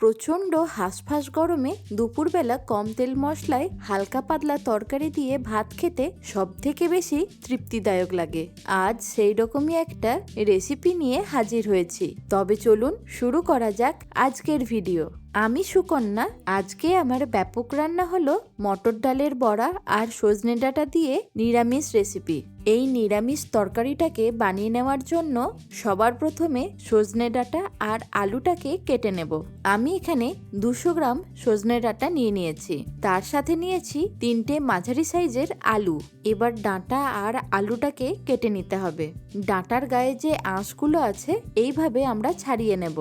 প্রচণ্ড হাঁসফাঁস গরমে দুপুরবেলা কম তেল মশলায় হালকা পাতলা তরকারি দিয়ে ভাত খেতে সব থেকে বেশি তৃপ্তিদায়ক লাগে। আজ সেই রকমই একটা রেসিপি নিয়ে হাজির হয়েছি। তবে চলুন শুরু করা যাক আজকের ভিডিও। আমি সুকন্যা, আজকে আমার ব্যাপক রান্না হলো মটর ডালের বড়া আর সজনে ডাঁটা দিয়ে নিরামিষ রেসিপি। এই নিরামিষ তরকারিটাকে বানিয়ে নেওয়ার জন্য সবার প্রথমে সজনে ডাঁটা আর আলুটাকে কেটে নেব। আমি এখানে দুশো গ্রাম সজনে ডাঁটা নিয়ে নিয়েছি। তার সাথে নিয়েছি তিনটে মাঝারি সাইজের আলু। এবার ডাঁটা আর আলুটাকে কেটে নিতে হবে। ডাঁটার গায়ে যে আঁশগুলো আছে, এইভাবে আমরা ছাড়িয়ে নেব।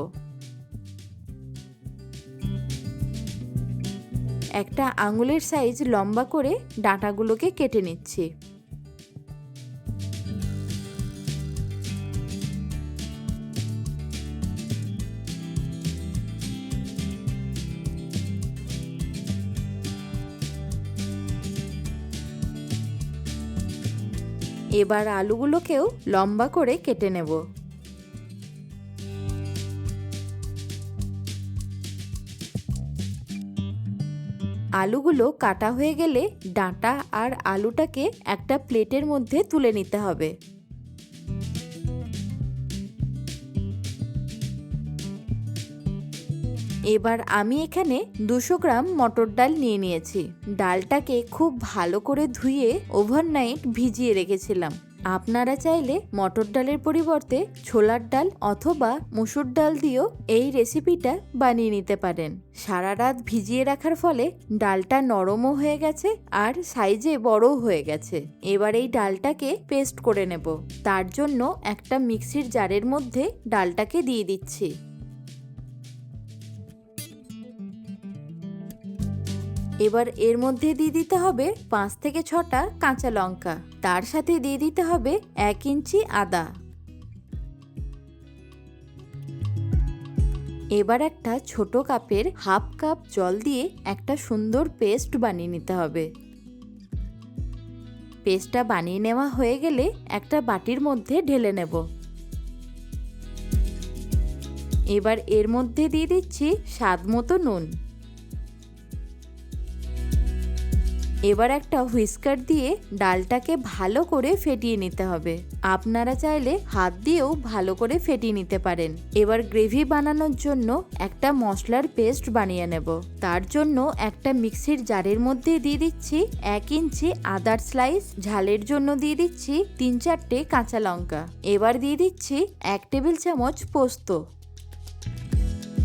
একটা আঙুলের সাইজ লম্বা করে ডাঁটাগুলোকে কেটে নিচ্ছি। এবার আলুগুলোকেও লম্বা করে কেটে নেব। আলুগুলো কাটা হয়ে গেলে ডাঁটা আর আলুটাকে একটা প্লেটের মধ্যে তুলে নিতে হবে। এবার আমি এখানে দুশো গ্রাম মটর ডাল নিয়ে নিয়েছি। ডালটাকে খুব ভালো করে ধুয়ে ওভারনাইট ভিজিয়ে রেখেছিলাম। আপনারা চাইলে মটর ডালের পরিবর্তে ছোলার ডাল অথবা মুসুর ডাল দিয়েও এই রেসিপিটা বানিয়ে নিতে পারেন। সারা রাত ভিজিয়ে রাখার ফলে ডালটা নরমও হয়ে গেছে আর সাইজে বড়ও হয়ে গেছে। এবার এই ডালটাকে পেস্ট করে নেব। তার জন্য একটা মিক্সির জারের মধ্যে ডালটাকে দিয়ে দিচ্ছি। এবার এর মধ্যে দিয়ে দিতে হবে পাঁচ থেকে ছটা কাঁচা লঙ্কা। তার সাথে দিয়ে দিতে হবে এক ইঞ্চি আদা। এবার একটা ছোট কাপের হাফ কাপ জল দিয়ে একটা সুন্দর পেস্ট বানিয়ে নিতে হবে। পেস্টটা বানিয়ে নেওয়া হয়ে গেলে একটা বাটির মধ্যে ঢেলে নেব। এবার এর মধ্যে দিয়ে দিচ্ছি স্বাদ মতো নুন। এবার একটা হুইস্কার দিয়ে ডালটাকে ভালো করে ফেটিয়ে নিতে হবে। আপনারা চাইলে হাত দিয়েও ভালো করে ফেটিয়ে নিতে পারেন। এবার গ্রেভি বানানোর জন্য একটা মশলার পেস্ট বানিয়ে নেব। তার জন্য একটা মিক্সির জারের মধ্যে দিয়ে দিচ্ছি এক ইঞ্চি আদার স্লাইস, ঝালের জন্য দিয়ে দিচ্ছি তিন চারটে কাঁচা লঙ্কা। এবার দিয়ে দিচ্ছি এক টেবিল চামচ পোস্ত।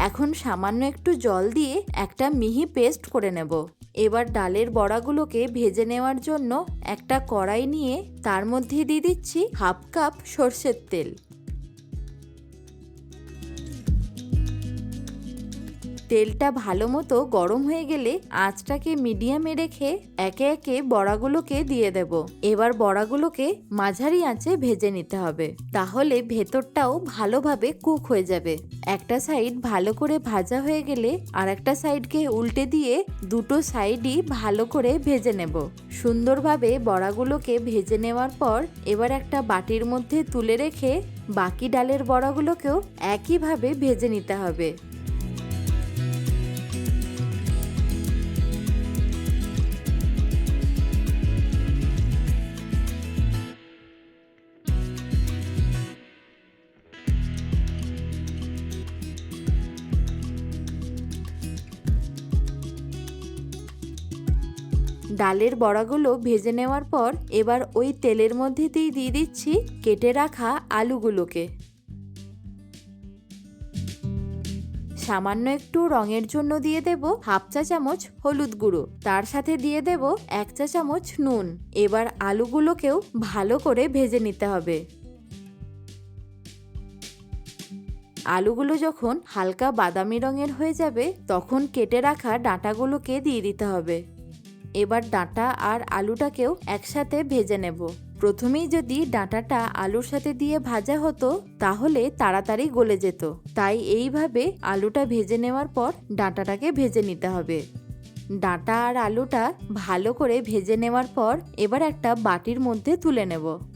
এখন সামান্য একটু জল দিয়ে একটা মিহি পেস্ট করে নেব। এবার ডালের বড়াগুলোকে ভেজে নেওয়ার জন্য একটা কড়াই নিয়ে তার মধ্যে দিয়ে দিচ্ছি হাফ কাপ সর্ষের তেল। তেলটা ভালো মতো গরম হয়ে গেলে আঁচটাকে মিডিয়ামে রেখে একে একে বড়াগুলোকে দিয়ে দেব। এবার বড়াগুলোকে মাঝারি আঁচে ভেজে নিতে হবে। তাহলে ভেতরটাও ভালোভাবে কুক হয়ে যাবে। একটা সাইড ভালো করে ভাজা হয়ে গেলে আর একটা সাইডকে উল্টে দিয়ে দুটো সাইডই ভালো করে ভেজে নেব। সুন্দরভাবে বড়াগুলোকে ভেজে নেওয়ার পর এবার একটা বাটির মধ্যে তুলে রেখে বাকি ডালের বড়াগুলোকেও একইভাবে ভেজে নিতে হবে। ডালের বড়াগুলো ভেজে নেওয়ার পর এবার ওই তেলের মধ্যে দিয়ে দিয়ে দিচ্ছি কেটে রাখা আলুগুলোকে। সামান্য একটু রঙের জন্য দিয়ে দেব হাফ চা চামচ হলুদ গুঁড়ো। তার সাথে দিয়ে দেব এক চা চামচ নুন। এবার আলুগুলোকেও ভালো করে ভেজে নিতে হবে। আলুগুলো যখন হালকা বাদামি রঙের হয়ে যাবে, তখন কেটে রাখা ডাঁটাগুলোকে দিয়ে দিতে হবে। এবার ডাঁটা আর আলুটাকেও একসাথে ভেজে নেব। প্রথমেই যদি ডাঁটাটা আলুর সাথে দিয়ে ভাজা হতো, তাহলে তাড়াতাড়ি গলে যেত। তাই এইভাবে আলুটা ভেজে নেওয়ার পর ডাঁটাটাকে ভেজে নিতে হবে। ডাঁটা আর আলুটা ভালো করে ভেজে নেওয়ার পর এবার একটা বাটির মধ্যে তুলে নেব।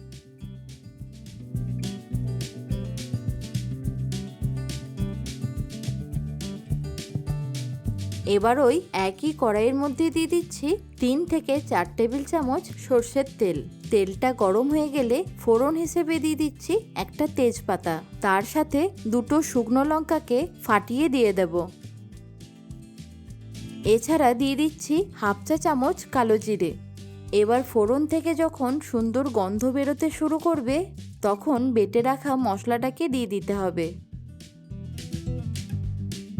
এবার ওই একই কড়াইয়ের মধ্যে দিয়ে দিচ্ছি তিন থেকে চার টেবিল চামচ সর্ষের তেল। তেলটা গরম হয়ে গেলে ফোড়ন হিসেবে দিয়ে দিচ্ছি একটা তেজপাতা। তার সাথে দুটো শুকনো লঙ্কাকে ফাটিয়ে দিয়ে দেব। এছাড়া দিয়ে দিচ্ছি হাফ চা চামচ কালো জিরে। এবার ফোড়ন থেকে যখন সুন্দর গন্ধ বেরোতে শুরু করবে, তখন বেটে রাখা মশলাটাকে দিয়ে দিতে হবে।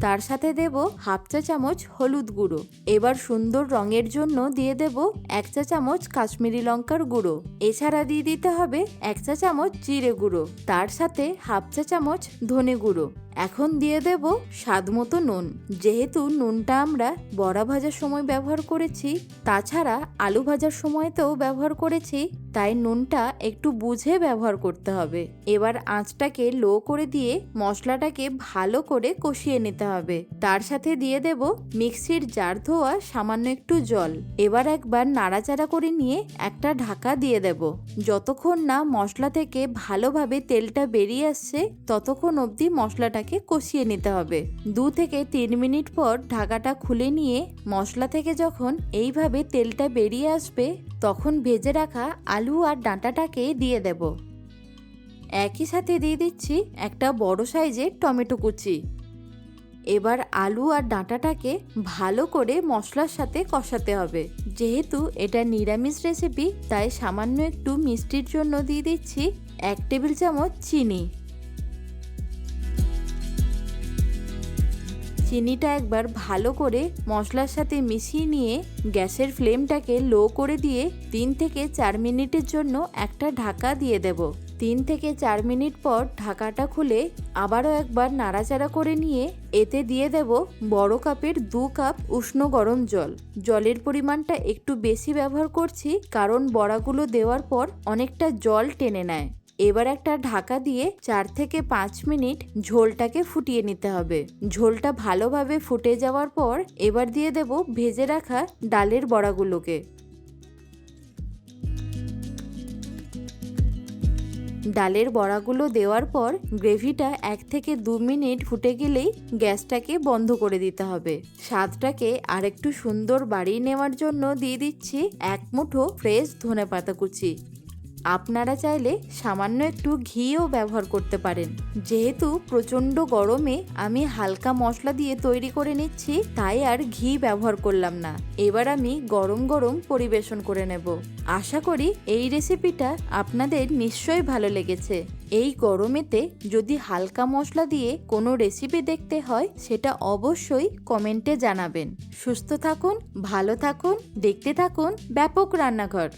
তার সাথে দেব হাফ চা চামচ হলুদ গুঁড়ো। এবার সুন্দর রঙের জন্য দিয়ে দেব এক চা চামচ কাশ্মীরি লঙ্কার গুঁড়ো। এছাড়া দিয়ে দিতে হবে এক চা চামচ জিরে গুঁড়ো। তার সাথে হাফ চা চামচ ধনে গুঁড়ো। এখন দিয়ে দেব স্বাদ মতো নুন। যেহেতু নুনটা আমরা বড়া ভাজার সময় ব্যবহার করেছি, তাছাড়া আলু ভাজার সময়তেও ব্যবহার করেছি, তাই নুনটা একটু বুঝে ব্যবহার করতে হবে। এবার আঁচটাকে লো করে দিয়ে মশলাটাকে ভালো করে কষিয়ে নিতে হবে। তার সাথে দিয়ে দেব মিক্সির জার ধোয়া সামান্য একটু জল। এবার একবার নাড়াচাড়া করে নিয়ে একটা ঢাকা দিয়ে দেব। যতক্ষণ না মশলা থেকে ভালোভাবে তেলটা বেরিয়ে আসছে, ততক্ষণ অবধি মশলাটাকে কষিয়ে নিতে হবে। দু থেকে তিন মিনিট পর ঢাকাটা খুলে নিয়ে মশলা থেকে যখন এইভাবে তেলটা বেরিয়ে আসবে, তখন ভেজে রাখা আলু আর ডাঁটাটাকে দিয়ে দেব। একই সাথে দিয়ে দিচ্ছি একটা বড় সাইজের টমেটো কুচি। এবার আলু আর ডাঁটাটাকে ভালো করে মশলার সাথে কষাতে হবে। যেহেতু এটা নিরামিষ রেসিপি তাই সামান্য একটু মিষ্টির জন্য দিয়ে দিচ্ছি এক টেবিল চামচ চিনি। চিনিটা একবার ভালো করে মশলার সাথে মিশিয়ে নিয়ে গ্যাসের ফ্লেমটাকে লো করে দিয়ে তিন থেকে চার মিনিটের জন্য একটা ঢাকা দিয়ে দেব। তিন থেকে চার মিনিট পর ঢাকাটা খুলে আবারও একবার নাড়াচাড়া করে নিয়ে এতে দিয়ে দেব বড় কাপের দু কাপ উষ্ণ গরম জল। জলের পরিমাণটা একটু বেশি ব্যবহার করছি কারণ বড়াগুলো দেওয়ার পর অনেকটা জল টেনে নেয়। এবার একটা ঢাকা দিয়ে চার থেকে পাঁচ মিনিট ঝোলটাকে ফুটিয়ে নিতে হবে। ঝোলটা ভালোভাবে ফুটে যাওয়ার পর এবার দিয়ে দেব ভেজে রাখা ডালের বড়াগুলোকে। ডালের বড়াগুলো দেওয়ার পর গ্রেভিটা এক থেকে দু মিনিট ফুটে গেলেই গ্যাসটাকে বন্ধ করে দিতে হবে। স্বাদটাকে আরেকটু সুন্দর বাড়িয়ে নেওয়ার জন্য দিয়ে দিচ্ছি এক মুঠো ফ্রেশ ধনে পাতা কুচি। আপনারা চাইলে সামান্য একটু ঘিও ব্যবহার করতে পারেন। যেহেতু প্রচণ্ড গরমে আমি হালকা মশলা দিয়ে তৈরি করে নিচ্ছি, তাই আর ঘি ব্যবহার করলাম না। এবার আমি গরম গরম পরিবেশন করে নেব। আশা করি এই রেসিপিটা আপনাদের নিশ্চয়ই ভালো লেগেছে। এই গরমেতে যদি হালকা মশলা দিয়ে কোনো রেসিপি দেখতে হয়, সেটা অবশ্যই কমেন্টে জানাবেন। সুস্থ থাকুন, ভালো থাকুন, দেখতে থাকুন ব্যাপক রান্নাঘর।